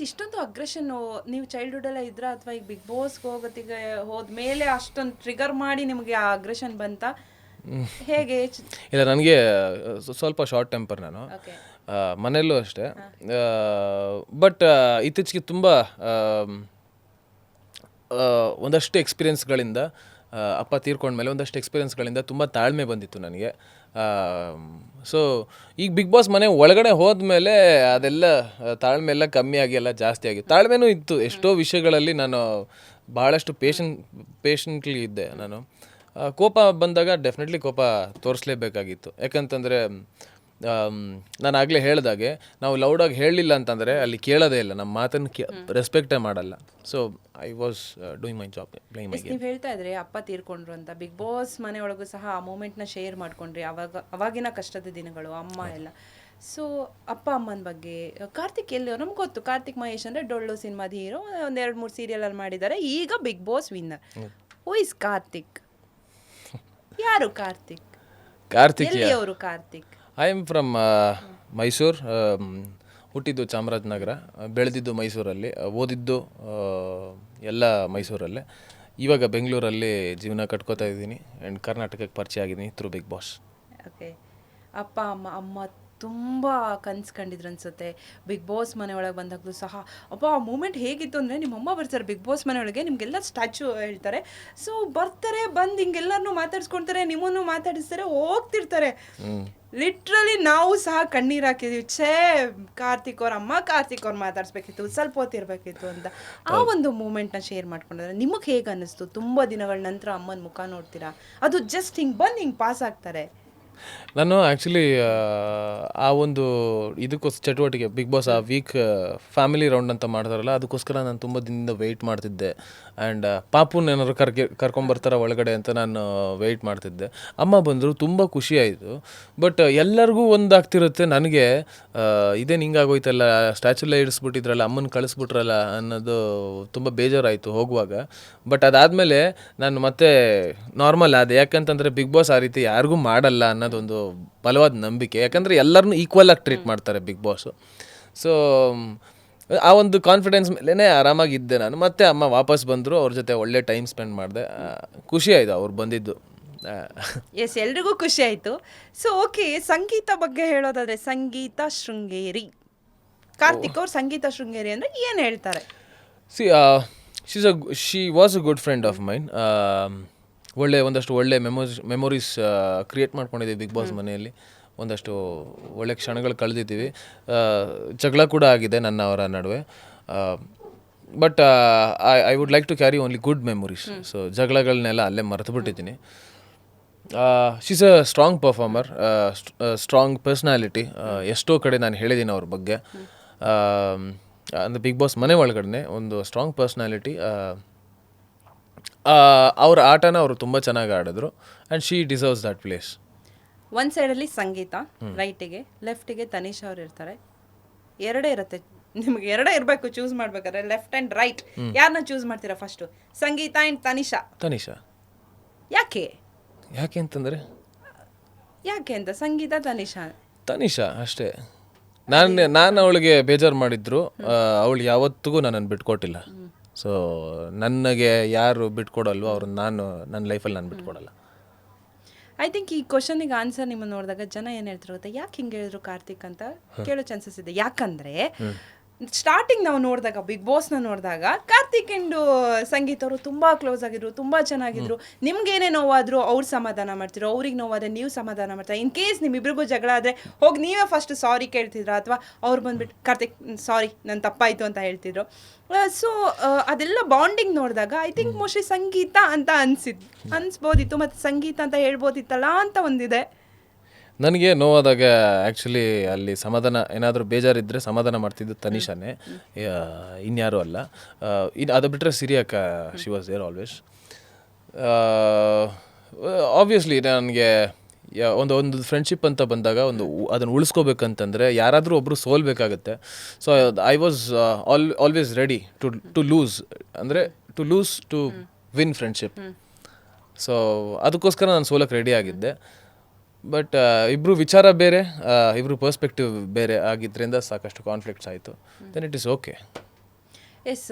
ಇಷ್ಟೊಂದು ಅಗ್ರೆಷನ್ ನೀವು ಚೈಲ್ಡ್ಹುಡ್ ಎಲ್ಲ ಇದ್ರ ಅಥವಾ ಈಗ ಬಿಗ್ ಬಾಸ್ಗೆ ಹೋಗೋತ್ತಿಗೆ ಹೋದ್ಮೇಲೆ ಅಷ್ಟೊಂದು ಟ್ರಿಗರ್ ಮಾಡಿ ನಿಮಗೆ ಆ ಅಗ್ರೆಷನ್ ಬಂತ? ಹೇಗೆ? ಇಲ್ಲ ನನಗೆ ಸ್ವಲ್ಪ ಶಾರ್ಟ್ ಟೆಂಪರ್ ನಾನು. ಆ, ಮನೆಯಲ್ಲೂ ಅಷ್ಟೇ. ಬಟ್ ಇತ್ತೀಚೆಗೆ ತುಂಬ ಒಂದಷ್ಟು ಎಕ್ಸ್ಪೀರಿಯನ್ಸ್ಗಳಿಂದ ಅಪ್ಪ ತೀರ್ಕೊಂಡ್ಮೇಲೆ ಒಂದಷ್ಟು ಎಕ್ಸ್ಪೀರಿಯನ್ಸ್ಗಳಿಂದ ತುಂಬ ತಾಳ್ಮೆ ಬಂದಿತ್ತು ನನಗೆ. ಸೊ ಈಗ ಬಿಗ್ ಬಾಸ್ ಮನೆ ಒಳಗಡೆ ಹೋದ್ಮೇಲೆ ಅದೆಲ್ಲ ತಾಳ್ಮೆ ಎಲ್ಲ ಕಮ್ಮಿ ಆಗಿ ಎಲ್ಲ ಜಾಸ್ತಿ ಆಗಿ ತಾಳ್ಮೆನೂ ಇತ್ತು. ಎಷ್ಟೋ ವಿಷಯಗಳಲ್ಲಿ ನಾನು ಭಾಳಷ್ಟು ಪೇಷನ್ ಪೇಷಂಟ್ಲಿ ಇದ್ದೆ ನಾನು. ಕೋಪ ಬಂದಾಗ ಡೆಫಿನೆಟ್ಲಿ ಕೋಪ ತೋರಿಸ್ಲೇಬೇಕಾಗಿತ್ತು. ಯಾಕಂತಂದರೆ ನಾನು ಆಗಲೇ ಹೇಳ್ದಾಗೆ ನಾವು ಲೌಡಾಗಿ ಹೇಳಲಿಲ್ಲ ಅಂತಂದರೆ ಅಲ್ಲಿ ಕೇಳೋದೇ ಇಲ್ಲ. ನಮ್ಮ ಮಾತನ್ನು ಕೇ ರೆಸ್ಪೆಕ್ಟೇ ಮಾಡಲ್ಲ. So I was doing my job playing my ನೀವು ಹೇಳ್ತಾ ಇದ್ರೆ ಅಪ್ಪ ತೀರ್ಕೊಂಡ್ರು ಅಂತ. ಬಿಗ್ ಬಾಸ್ ಮನೆಯೊಳಗೂ ಸಹ ಆ ಮೂಮೆಂಟ್ನ ಶೇರ್ ಮಾಡ್ಕೊಂಡ್ರಿ. ಅವಾಗ ಅವಾಗಿನ ಕಷ್ಟದ ದಿನಗಳು ಅಮ್ಮ ಎಲ್ಲ. ಸೊ ಅಪ್ಪ ಅಮ್ಮನ ಬಗ್ಗೆ ಕಾರ್ತಿಕ್ ಎಲ್ಲಿ ನಮ್ಗೆ ಗೊತ್ತು. ಕಾರ್ತಿಕ್ ಮಹೇಶ್ ಅಂದರೆ ಡೊಳ್ಳು ಸಿನಿಮಾದ ಹೀರೋ ಒಂದೆರಡು ಎರಡು ಮೂರು ಸೀರಿಯಲ್ ಅಲ್ಲಿ ಮಾಡಿದ್ದಾರೆ ಈಗ Bigg Boss winner who is Karthik? ಯಾರು ಕಾರ್ತಿಕ್? ಕಾರ್ತಿಕ್ ಅವರು Karthik? I am from Mysuru ಹುಟ್ಟಿದ್ದು ಚಾಮರಾಜನಗರ ಬೆಳೆದಿದ್ದು ಮೈಸೂರಲ್ಲಿ ಓದಿದ್ದು ಎಲ್ಲ ಮೈಸೂರಲ್ಲೇ. ಇವಾಗ ಬೆಂಗಳೂರಲ್ಲಿ ಜೀವನ ಕಟ್ಕೋತಾ ಇದ್ದೀನಿ ಆ್ಯಂಡ್ ಕರ್ನಾಟಕಕ್ಕೆ ಪರಿಚಯ ಆಗಿದ್ದೀನಿ ಥ್ರೂ ಬಿಗ್ ಬಾಸ್ ಓಕೆ ಅಪ್ಪ ಅಮ್ಮ ಅಮ್ಮ ತುಂಬ ಕನ್ಸು ಕಂಡಿದ್ರು ಅನ್ಸುತ್ತೆ. ಬಿಗ್ ಬಾಸ್ ಮನೆಯೊಳಗೆ ಬಂದಾಗಲೂ ಸಹ. ಅಪ್ಪ ಆ ಮೂಮೆಂಟ್ ಹೇಗಿತ್ತು ಅಂದರೆ ನಿಮ್ಮ ಅಮ್ಮ ಬರ್ತಾರೆ ಬಿಗ್ ಬಾಸ್ ಮನೆಯೊಳಗೆ ನಿಮಗೆಲ್ಲ ಸ್ಟ್ಯಾಚು ಹೇಳ್ತಾರೆ. ಸೊ ಬರ್ತಾರೆ ಬಂದು ಹಿಂಗೆಲ್ಲರನ್ನೂ ಮಾತಾಡಿಸ್ಕೊಳ್ತಾರೆ ನಿಮ್ಮನ್ನು ಮಾತಾಡಿಸ್ತಾರೆ ಹೋಗ್ತಿರ್ತಾರೆ. ಲಿಟ್ರಲಿ ನಾವು ಸಹ ಕಣ್ಣೀರು ಹಾಕಿದೀವಿ ಛೇ ಕಾರ್ತಿಕ್ ಅವ್ರ ಅಮ್ಮ ಕಾರ್ತಿಕ್ ಅವ್ರು ಮಾತಾಡಿಸ್ಬೇಕಿತ್ತು ಸ್ವಲ್ಪ ಹೊತ್ತಿರ್ಬೇಕಿತ್ತು ಅಂತ. ಆ ಒಂದು ಮೂಮೆಂಟ್ನ ಶೇರ್ ಮಾಡ್ಕೊಂಡ್ರೆ ನಿಮಗೆ ಹೇಗೆ ಅನ್ನಿಸ್ತು? ತುಂಬ ದಿನಗಳ ನಂತರ ಅಮ್ಮನ ಮುಖ ನೋಡ್ತೀರಾ? ಅದು ಜಸ್ಟ್ ಹಿಂಗೆ ಬಂದು ಹಿಂಗೆ ಪಾಸ್ ಆಗ್ತಾರೆ. ನಾನು ಆ್ಯಕ್ಚುಲಿ ಆ ಒಂದು ಇದಕ್ಕೋಸ್, ಚಟುವಟಿಕೆ ಬಿಗ್ ಬಾಸ್ ಆ ವೀಕ್ ಫ್ಯಾಮಿಲಿ ರೌಂಡ್ ಅಂತ ಮಾಡ್ತಾರಲ್ಲ, ಅದಕ್ಕೋಸ್ಕರ ನಾನು ತುಂಬ ದಿನದಿಂದ ವೆಯ್ಟ್ ಮಾಡ್ತಿದ್ದೆ. ಆ್ಯಂಡ್ ಪಾಪುನ ಏನಾದ್ರು ಕರ್ಕೆ ಕರ್ಕೊಂಬರ್ತಾರ ಒಳಗಡೆ ಅಂತ ನಾನು ವೆಯ್ಟ್ ಮಾಡ್ತಿದ್ದೆ. ಅಮ್ಮ ಬಂದರು, ತುಂಬ ಖುಷಿ ಆಯಿತು ಬಟ್ ಎಲ್ಲರಿಗೂ ಒಂದಾಗ್ತಿರುತ್ತೆ, ನನಗೆ ಇದೇನು ಹಿಂಗಾಗೋಯ್ತಲ್ಲ ಸ್ಟ್ಯಾಚುಲ್ಲ ಇಡಿಸ್ಬಿಟ್ಟಿದ್ರಲ್ಲ, ಅಮ್ಮನ ಕಳಿಸ್ಬಿಟ್ರಲ್ಲ ಅನ್ನೋದು ತುಂಬ ಬೇಜಾರಾಯಿತು ಹೋಗುವಾಗ. ಬಟ್ ಅದಾದಮೇಲೆ ನಾನು ಮತ್ತೆ ನಾರ್ಮಲ್ ಅದು ಯಾಕಂತಂದರೆ ಬಿಗ್ ಬಾಸ್ ಆ ರೀತಿ ಯಾರಿಗೂ ಮಾಡಲ್ಲ ಅನ್ನೋದೊಂದು ಬಲವಾದ ನಂಬಿಕೆ. ಯಾಕಂದರೆ ಎಲ್ಲರನ್ನೂ ಈಕ್ವಲ್ ಆಗಿ ಟ್ರೀಟ್ ಮಾಡ್ತಾರೆ ಬಿಗ್ ಬಾಸು ಸೊ ಆ ಒಂದು ಕಾನ್ಫಿಡೆನ್ಸ್ ಮೇಲೇ ಆರಾಮಾಗಿದ್ದೆ ನಾನು. ಮತ್ತೆ ಅಮ್ಮ ವಾಪಸ್ ಬಂದರು ಅವ್ರ ಜೊತೆ ಒಳ್ಳೆ ಟೈಮ್ ಸ್ಪೆಂಡ್ ಮಾಡಿದೆ. ಖುಷಿ ಆಯಿತು ಅವ್ರು ಬಂದಿದ್ದು. ಎಸ್ ಎಲ್ರಿಗೂ ಖುಷಿ ಆಯಿತು. ಸೊ ಓಕೆ ಸಂಗೀತ ಬಗ್ಗೆ ಹೇಳೋದಾದರೆ ಸಂಗೀತ ಶೃಂಗೇರಿ. ಕಾರ್ತಿಕ್ ಅವ್ರು ಸಂಗೀತ ಶೃಂಗೇರಿ ಅಂದರೆ ಏನು ಹೇಳ್ತಾರೆ? She she's a she was a good friend of mine ಒಳ್ಳೆ ಒಂದಷ್ಟು ಒಳ್ಳೆ ಮೆಮೊರೀಸ್ ಮೆಮೊರೀಸ್ ಕ್ರಿಯೇಟ್ ಮಾಡ್ಕೊಂಡಿದ್ದೀವಿ ಬಿಗ್ ಬಾಸ್ ಮನೆಯಲ್ಲಿ. ಒಂದಷ್ಟು ಒಳ್ಳೆ ಕ್ಷಣಗಳು ಕಳೆದಿದ್ದೀವಿ. ಜಗಳ ಕೂಡ ಆಗಿದೆ ನನ್ನ ಅವರ ನಡುವೆ. But I I would like to carry only good memories so ಜಗಳಗಳನ್ನೆಲ್ಲ ಅಲ್ಲೇ ಮರೆತು ಬಿಟ್ಟಿದ್ದೀನಿ she's a strong performer strong personality ಎಷ್ಟೋ ಕಡೆ ನಾನು ಹೇಳಿದ್ದೀನಿ ಅವ್ರ ಬಗ್ಗೆ. ಅಂದರೆ ಬಿಗ್ ಬಾಸ್ ಮನೆ ಒಳಗಡೆ ಒಂದು ಸ್ಟ್ರಾಂಗ್ ಪರ್ಸ್ನಾಲಿಟಿ ಅವ್ರ ಆಟನ ಅವರು ತುಂಬ ಚೆನ್ನಾಗಿ ಆಡಿದ್ರು. And she deserves that place ಒಂದ್ ಸೈಡಲ್ಲಿ ಸಂಗೀತ ರೈಟಿಗೆ ಲೆಫ್ಟಿಗೆ ತನಿಷ್ ಅವ್ರು ಇರ್ತಾರೆ. ಎರಡೇ ಇರುತ್ತೆ. ನಿಮ್ಗೆ ಎರಡೇ ಇರಬೇಕು ಚೂಸ್ ಮಾಡ್ಬೇಕಾದ್ರೆ ಲೆಫ್ಟ್ ಆ್ಯಂಡ್ ರೈಟ್ ಯಾರನ್ನ ಚೂಸ್ ಮಾಡ್ತೀರಾ ಫಸ್ಟು ಸಂಗೀತ ಆ್ಯಂಡ್ ತನಿಷಾ. ತನಿಷಾ. ಯಾಕೆ? ಯಾಕೆ ಅಂತಂದರೆ? ಯಾಕೆ ಅಂತ? ಸಂಗೀತ ತನಿಷಾ. ತನಿಷಾ ಅಷ್ಟೇ. ನಾನು ನಾನು ಅವಳಿಗೆ ಬೇಜಾರು ಮಾಡಿದ್ರು. ಅವಳು ಯಾವತ್ತಿಗೂ ನನ್ನನ್ನು ಬಿಟ್ಕೊಟ್ಟಿಲ್ಲ. ಸೊ ನನಗೆ ಯಾರು ಬಿಟ್ಕೊಡಲ್ವೋ ಅವ್ರನ್ನ ನಾನು ನನ್ನ ಲೈಫಲ್ಲಿ ನಾನು ಬಿಟ್ಕೊಡಲ್ಲ. ಐ ಥಿಂಕ್ ಈ ಕ್ವಶನಿಗೆ ಆನ್ಸರ್ ನಿಮ್ಮನ್ನು ನೋಡಿದಾಗ ಜನ ಏನು ಹೇಳ್ತಾರೆ ಗೊತ್ತಾ ಯಾಕೆ ಹಿಂಗೆ ಹೇಳಿದ್ರು ಕಾರ್ತಿಕ್ ಅಂತ ಕೇಳೋ ಚಾನ್ಸಸ್ ಇದೆ. ಯಾಕಂದ್ರೆ ಸ್ಟಾರ್ಟಿಂಗ್ ನಾವು ನೋಡಿದಾಗ ಬಿಗ್ ಬಾಸ್ನ ನೋಡಿದಾಗ ಕಾರ್ತಿಕ್ ಅಂಡ್ ಸಂಗೀತ ಅವರು ತುಂಬ ಕ್ಲೋಸ್ ಆಗಿದ್ರು ತುಂಬ ಚೆನ್ನಾಗಿದ್ರು. ನಿಮ್ಗೇನೇ ನೋವಾದ್ರು ಅವ್ರು ಸಮಾಧಾನ ಮಾಡ್ತಿರೋ ಅವ್ರಿಗೆ ನೋವಾದ್ರೆ ನೀವು ಸಮಾಧಾನ ಮಾಡ್ತಾರೆ? ಇನ್ ಕೇಸ್ ನಿಮ್ಮಿಬ್ರಿಗೂ ಜಗಳ ಆದ್ರೆ ಹೋಗಿ ನೀವೇ ಫಸ್ಟ್ ಸಾರಿ ಕೇಳ್ತಿದ್ರು? ಅಥವಾ ಅವ್ರು ಬಂದ್ಬಿಟ್ಟು ಕಾರ್ತಿಕ್ ಸಾರಿ ನನ್ನ ತಪ್ಪಾಯಿತು ಅಂತ ಹೇಳ್ತಿದ್ರು. ಸೊ ಅದೆಲ್ಲ ಬಾಂಡಿಂಗ್ ನೋಡಿದಾಗ ಐ ಥಿಂಕ್ ಮೋಸ್ಟ್ಲಿ ಸಂಗೀತ ಅಂತ ಅನ್ಸಿದ್ ಅನ್ಸ್ಬೋದಿತ್ತು ಮತ್ತೆ ಸಂಗೀತ ಅಂತ ಹೇಳ್ಬೋದಿತ್ತಲ್ಲ ಅಂತ ಒಂದಿದೆ. ನನಗೆ ನೋವಾದಾಗ ಆ್ಯಕ್ಚುಲಿ ಅಲ್ಲಿ ಸಮಾಧಾನ ಏನಾದರೂ ಬೇಜಾರಿದ್ದರೆ ಸಮಾಧಾನ ಮಾಡ್ತಿದ್ದು ತನಿಷಾನೇ. ಇನ್ಯಾರೂ ಅಲ್ಲ. ಇನ್ನು ಅದು ಬಿಟ್ಟರೆ ಸಿರಿಯಕ್ಕ she was there always obviously ನನಗೆ ಒಂದು ಒಂದು ಫ್ರೆಂಡ್ಶಿಪ್ ಅಂತ ಬಂದಾಗ ಒಂದು ಅದನ್ನು ಉಳಿಸ್ಕೋಬೇಕಂತಂದರೆ ಯಾರಾದರೂ ಒಬ್ಬರು ಸೋಲ್ಬೇಕಾಗತ್ತೆ. So I was all always ready to to lose ಅಂದರೆ to lose to win friendship so ಅದಕ್ಕೋಸ್ಕರ ನಾನು ಸೋಲಕ್ಕೆ ರೆಡಿ ಆಗಿದ್ದೆ. ಬಟ್ ಇಬ್ಬರು ವಿಚಾರ ಬೇರೆ ಇಬ್ಬರು ಪರ್ಸ್ಪೆಕ್ಟಿವ್ ಬೇರೆ ಆಗಿದ್ದರಿಂದ ಸಾಕಷ್ಟು ಕಾನ್ಫ್ಲಿಕ್ಟ್ಸ್ ಆಯಿತು. Then it is okay yes